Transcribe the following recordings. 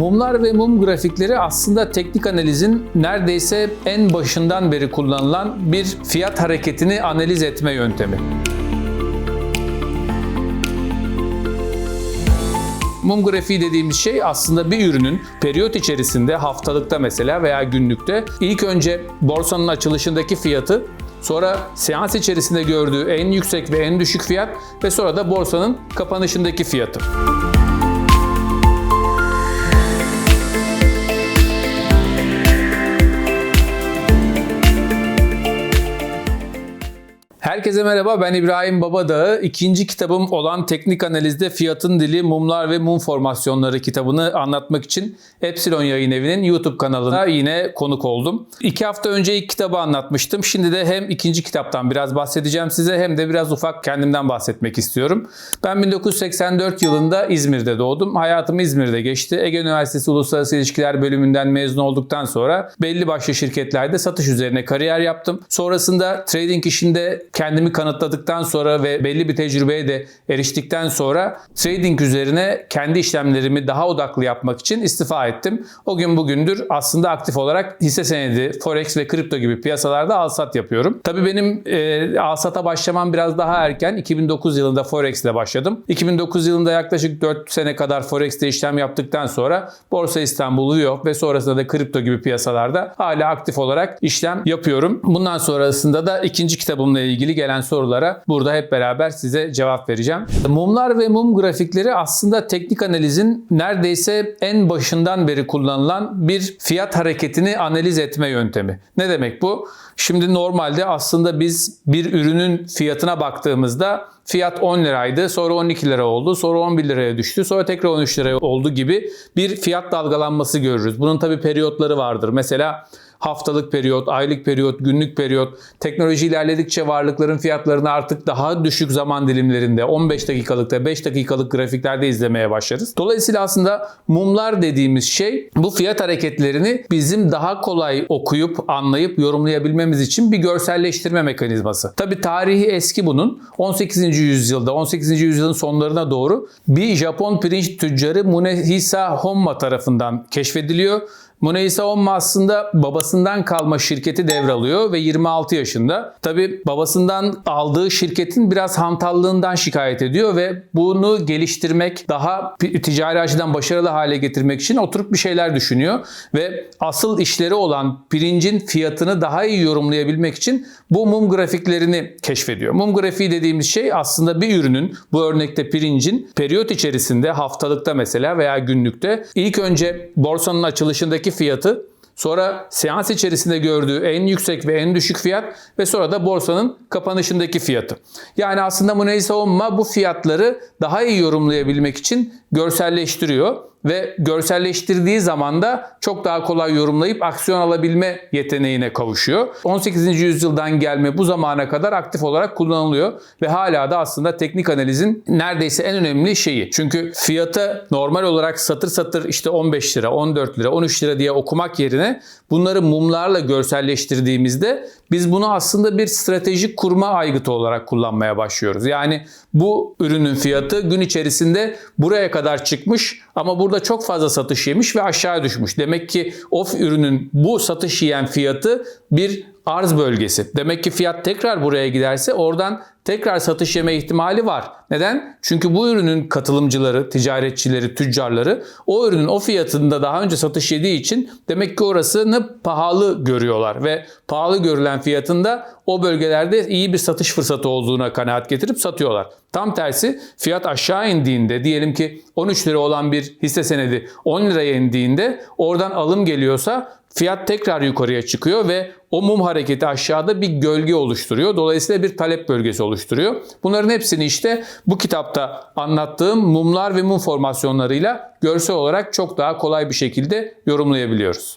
Mumlar ve mum grafikleri aslında teknik analizin neredeyse en başından beri kullanılan bir fiyat hareketini analiz etme yöntemi. Mum grafiği dediğimiz şey aslında bir ürünün periyot içerisinde haftalıkta mesela veya günlükte ilk önce borsanın açılışındaki fiyatı Sonra seans içerisinde gördüğü en yüksek ve en düşük fiyat ve sonra da borsanın kapanışındaki fiyatı. Herkese merhaba ben İbrahim Babadağı. İkinci kitabım olan Teknik Analizde Fiyatın Dili Mumlar ve Mum Formasyonları kitabını anlatmak için Epsilon Yayın Evi'nin YouTube kanalına yine konuk oldum. İki hafta önce ilk kitabı anlatmıştım. Şimdi de hem ikinci kitaptan biraz bahsedeceğim size hem de biraz ufak kendimden bahsetmek istiyorum. Ben 1984 yılında İzmir'de doğdum. Hayatım İzmir'de geçti. Ege Üniversitesi Uluslararası İlişkiler bölümünden mezun olduktan sonra belli başlı şirketlerde satış üzerine kariyer yaptım. Sonrasında trading işinde kendimi kanıtladıktan sonra ve belli bir tecrübeye de eriştikten sonra trading üzerine kendi işlemlerimi daha odaklı yapmak için istifa ettim. O gün bugündür aslında aktif olarak hisse senedi, forex ve kripto gibi piyasalarda alsat yapıyorum. Tabii benim e, alsata başlamam biraz daha erken. 2009 yılında forex ile başladım. 2009 yılında yaklaşık 4 sene kadar forex'te işlem yaptıktan sonra Borsa İstanbul, Viyop ve sonrasında da kripto gibi piyasalarda hala aktif olarak işlem yapıyorum. Bundan sonrasında da ikinci kitabımla ilgili ilgili gelen sorulara burada hep beraber size cevap vereceğim. Mumlar ve mum grafikleri aslında teknik analizin neredeyse en başından beri kullanılan bir fiyat hareketini analiz etme yöntemi. Ne demek bu? Şimdi normalde aslında biz bir ürünün fiyatına baktığımızda fiyat 10 liraydı, sonra 12 lira oldu, sonra 11 liraya düştü, sonra tekrar 13 liraya oldu gibi bir fiyat dalgalanması görürüz. Bunun tabi periyotları vardır. Mesela haftalık periyot, aylık periyot, günlük periyot, teknoloji ilerledikçe varlıkların fiyatlarını artık daha düşük zaman dilimlerinde 15 dakikalıkta 5 dakikalık grafiklerde izlemeye başlarız. Dolayısıyla aslında mumlar dediğimiz şey bu fiyat hareketlerini bizim daha kolay okuyup anlayıp yorumlayabilmemiz için bir görselleştirme mekanizması. Tabi tarihi eski bunun. 18. yüzyılda 18. yüzyılın sonlarına doğru bir Japon pirinç tüccarı Munehisa Honma tarafından keşfediliyor Muneysa Onma aslında babasından kalma şirketi devralıyor ve 26 yaşında. Tabi babasından aldığı şirketin biraz hantallığından şikayet ediyor ve bunu geliştirmek, daha ticari açıdan başarılı hale getirmek için oturup bir şeyler düşünüyor. Ve asıl işleri olan pirincin fiyatını daha iyi yorumlayabilmek için bu mum grafiklerini keşfediyor. Mum grafiği dediğimiz şey aslında bir ürünün, bu örnekte pirincin periyot içerisinde haftalıkta mesela veya günlükte ilk önce borsanın açılışındaki fiyatı Sonra seans içerisinde gördüğü en yüksek ve en düşük fiyat ve sonra da borsanın kapanışındaki fiyatı. Yani aslında Muney Savunma bu fiyatları daha iyi yorumlayabilmek için görselleştiriyor ve görselleştirdiği zaman da çok daha kolay yorumlayıp aksiyon alabilme yeteneğine kavuşuyor. 18. yüzyıldan gelme bu zamana kadar aktif olarak kullanılıyor ve hala da aslında teknik analizin neredeyse en önemli şeyi. Çünkü fiyata normal olarak satır satır işte 15 lira, 14 lira, 13 lira diye okumak yerine bunları mumlarla görselleştirdiğimizde biz bunu aslında bir stratejik kurma aygıtı olarak kullanmaya başlıyoruz. Yani bu ürünün fiyatı gün içerisinde buraya kadar çıkmış ama burada çok fazla satış yemiş ve aşağı düşmüş. Demek ki o ürünün bu satış yiyen fiyatı bir arz bölgesi. Demek ki fiyat tekrar buraya giderse oradan tekrar satış yeme ihtimali var. Neden? Çünkü bu ürünün katılımcıları, ticaretçileri, tüccarları o ürünün o fiyatında daha önce satış yediği için demek ki orasını pahalı görüyorlar ve pahalı görülen fiyatında o bölgelerde iyi bir satış fırsatı olduğuna kanaat getirip satıyorlar. Tam tersi fiyat aşağı indiğinde diyelim ki 13 lira olan bir hisse senedi 10 liraya indiğinde oradan alım geliyorsa fiyat tekrar yukarıya çıkıyor ve o mum hareketi aşağıda bir gölge oluşturuyor. Dolayısıyla bir talep bölgesi oluşturuyor. Bunların hepsini işte bu kitapta anlattığım mumlar ve mum formasyonlarıyla görsel olarak çok daha kolay bir şekilde yorumlayabiliyoruz.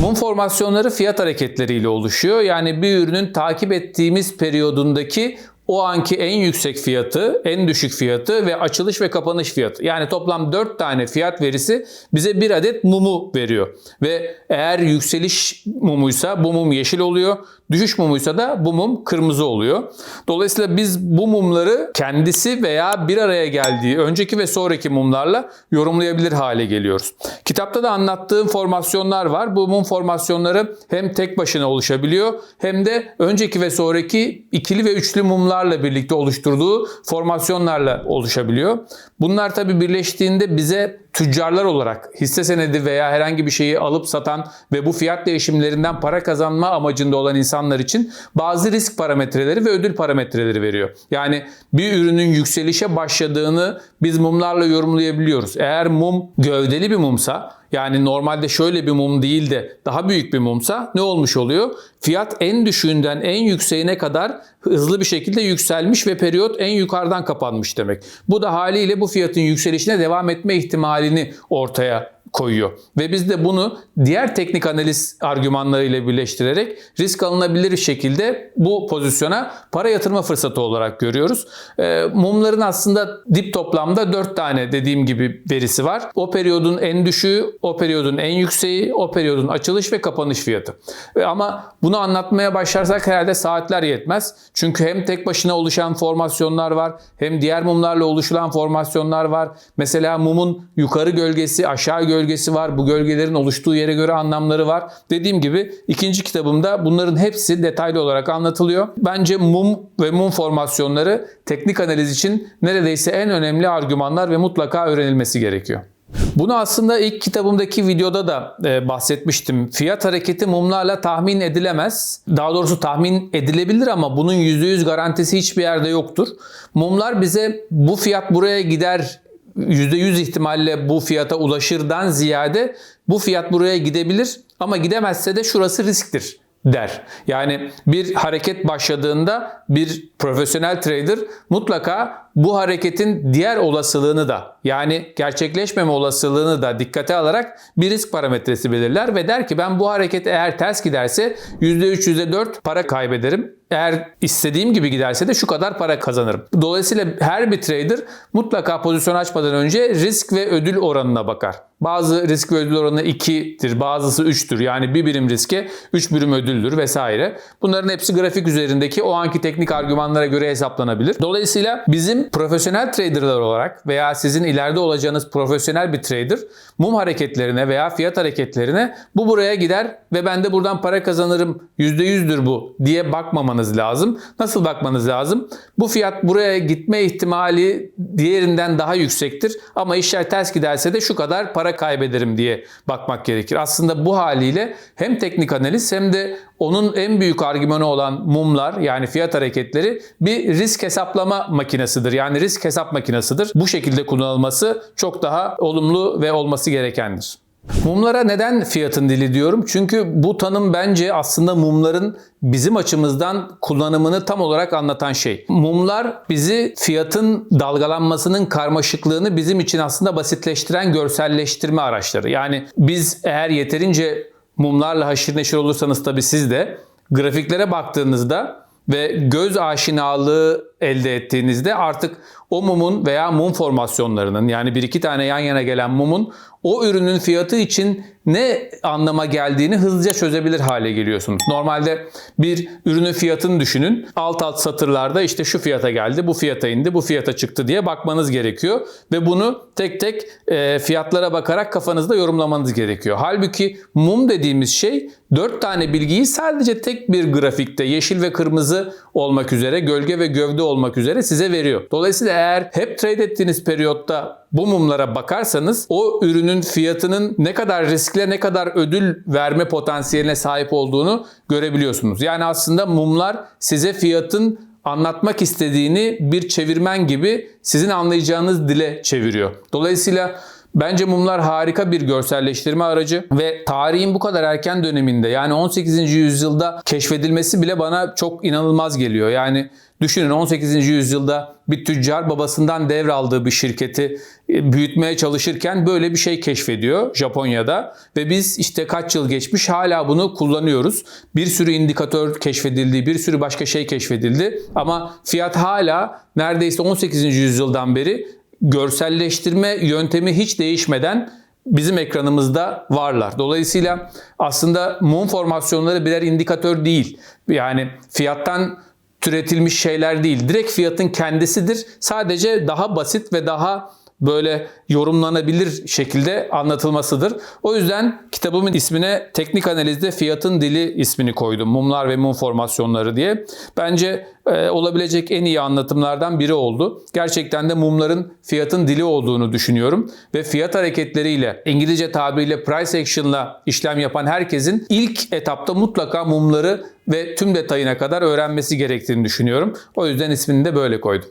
Mum formasyonları fiyat hareketleriyle oluşuyor. Yani bir ürünün takip ettiğimiz periyodundaki o anki en yüksek fiyatı, en düşük fiyatı ve açılış ve kapanış fiyatı. Yani toplam 4 tane fiyat verisi bize bir adet mumu veriyor. Ve eğer yükseliş mumuysa bu mum yeşil oluyor. Düşüş mumuysa da bu mum kırmızı oluyor. Dolayısıyla biz bu mumları kendisi veya bir araya geldiği önceki ve sonraki mumlarla yorumlayabilir hale geliyoruz. Kitapta da anlattığım formasyonlar var. Bu mum formasyonları hem tek başına oluşabiliyor hem de önceki ve sonraki ikili ve üçlü mumlarla birlikte oluşturduğu formasyonlarla oluşabiliyor. Bunlar tabi birleştiğinde bize tüccarlar olarak hisse senedi veya herhangi bir şeyi alıp satan ve bu fiyat değişimlerinden para kazanma amacında olan insanlar için bazı risk parametreleri ve ödül parametreleri veriyor. Yani bir ürünün yükselişe başladığını biz mumlarla yorumlayabiliyoruz. Eğer mum gövdeli bir mumsa yani normalde şöyle bir mum değil de daha büyük bir mumsa ne olmuş oluyor? Fiyat en düşüğünden en yükseğine kadar hızlı bir şekilde yükselmiş ve periyot en yukarıdan kapanmış demek. Bu da haliyle bu fiyatın yükselişine devam etme ihtimalini ortaya koyuyor. Ve biz de bunu diğer teknik analiz argümanlarıyla birleştirerek risk alınabilir şekilde bu pozisyona para yatırma fırsatı olarak görüyoruz. E, mumların aslında dip toplamda 4 tane dediğim gibi verisi var. O periyodun en düşüğü, o periyodun en yükseği, o periyodun açılış ve kapanış fiyatı. E, ama bunu anlatmaya başlarsak herhalde saatler yetmez. Çünkü hem tek başına oluşan formasyonlar var, hem diğer mumlarla oluşulan formasyonlar var. Mesela mumun yukarı gölgesi, aşağı gölgesi gölgesi var. Bu gölgelerin oluştuğu yere göre anlamları var. Dediğim gibi ikinci kitabımda bunların hepsi detaylı olarak anlatılıyor. Bence mum ve mum formasyonları teknik analiz için neredeyse en önemli argümanlar ve mutlaka öğrenilmesi gerekiyor. Bunu aslında ilk kitabımdaki videoda da e, bahsetmiştim. Fiyat hareketi mumlarla tahmin edilemez. Daha doğrusu tahmin edilebilir ama bunun %100 garantisi hiçbir yerde yoktur. Mumlar bize bu fiyat buraya gider %100 ihtimalle bu fiyata ulaşırdan ziyade bu fiyat buraya gidebilir ama gidemezse de şurası risktir der. Yani bir hareket başladığında bir profesyonel trader mutlaka bu hareketin diğer olasılığını da yani gerçekleşmeme olasılığını da dikkate alarak bir risk parametresi belirler ve der ki ben bu hareket eğer ters giderse %3 %4 para kaybederim. Eğer istediğim gibi giderse de şu kadar para kazanırım. Dolayısıyla her bir trader mutlaka pozisyon açmadan önce risk ve ödül oranına bakar. Bazı risk ve ödül oranı 2'dir, bazısı 3'tür. Yani bir birim riske 3 birim ödüldür vesaire. Bunların hepsi grafik üzerindeki o anki teknik argümanlara göre hesaplanabilir. Dolayısıyla bizim profesyonel traderlar olarak veya sizin ileride olacağınız profesyonel bir trader mum hareketlerine veya fiyat hareketlerine bu buraya gider ve ben de buradan para kazanırım %100'dür bu diye bakmamanız lazım. Nasıl bakmanız lazım? Bu fiyat buraya gitme ihtimali diğerinden daha yüksektir ama işler ters giderse de şu kadar para kaybederim diye bakmak gerekir. Aslında bu haliyle hem teknik analiz hem de onun en büyük argümanı olan mumlar yani fiyat hareketleri bir risk hesaplama makinesidir. Yani risk hesap makinesidir. Bu şekilde kullanılması çok daha olumlu ve olması gerekendir. Mumlara neden fiyatın dili diyorum? Çünkü bu tanım bence aslında mumların bizim açımızdan kullanımını tam olarak anlatan şey. Mumlar bizi fiyatın dalgalanmasının karmaşıklığını bizim için aslında basitleştiren görselleştirme araçları. Yani biz eğer yeterince mumlarla haşır neşir olursanız tabii siz de grafiklere baktığınızda ve göz aşinalığı elde ettiğinizde artık o mumun veya mum formasyonlarının yani bir iki tane yan yana gelen mumun o ürünün fiyatı için ne anlama geldiğini hızlıca çözebilir hale geliyorsunuz. Normalde bir ürünün fiyatını düşünün. Alt alt satırlarda işte şu fiyata geldi, bu fiyata indi, bu fiyata çıktı diye bakmanız gerekiyor. Ve bunu tek tek e, fiyatlara bakarak kafanızda yorumlamanız gerekiyor. Halbuki mum dediğimiz şey 4 tane bilgiyi sadece tek bir grafikte yeşil ve kırmızı olmak üzere, gölge ve gövde olmak üzere size veriyor. Dolayısıyla eğer hep trade ettiğiniz periyotta bu mumlara bakarsanız o ürünün fiyatının ne kadar riskle ne kadar ödül verme potansiyeline sahip olduğunu görebiliyorsunuz. Yani aslında mumlar size fiyatın anlatmak istediğini bir çevirmen gibi sizin anlayacağınız dile çeviriyor. Dolayısıyla Bence mumlar harika bir görselleştirme aracı ve tarihin bu kadar erken döneminde yani 18. yüzyılda keşfedilmesi bile bana çok inanılmaz geliyor. Yani düşünün 18. yüzyılda bir tüccar babasından devraldığı bir şirketi e, büyütmeye çalışırken böyle bir şey keşfediyor Japonya'da ve biz işte kaç yıl geçmiş hala bunu kullanıyoruz. Bir sürü indikatör keşfedildi, bir sürü başka şey keşfedildi ama fiyat hala neredeyse 18. yüzyıldan beri görselleştirme yöntemi hiç değişmeden bizim ekranımızda varlar. Dolayısıyla aslında mum formasyonları birer indikatör değil. Yani fiyattan türetilmiş şeyler değil. Direkt fiyatın kendisidir. Sadece daha basit ve daha böyle yorumlanabilir şekilde anlatılmasıdır. O yüzden kitabımın ismine teknik analizde fiyatın dili ismini koydum. Mumlar ve mum formasyonları diye. Bence e, olabilecek en iyi anlatımlardan biri oldu. Gerçekten de mumların fiyatın dili olduğunu düşünüyorum ve fiyat hareketleriyle İngilizce tabiriyle price action'la işlem yapan herkesin ilk etapta mutlaka mumları ve tüm detayına kadar öğrenmesi gerektiğini düşünüyorum. O yüzden ismini de böyle koydum.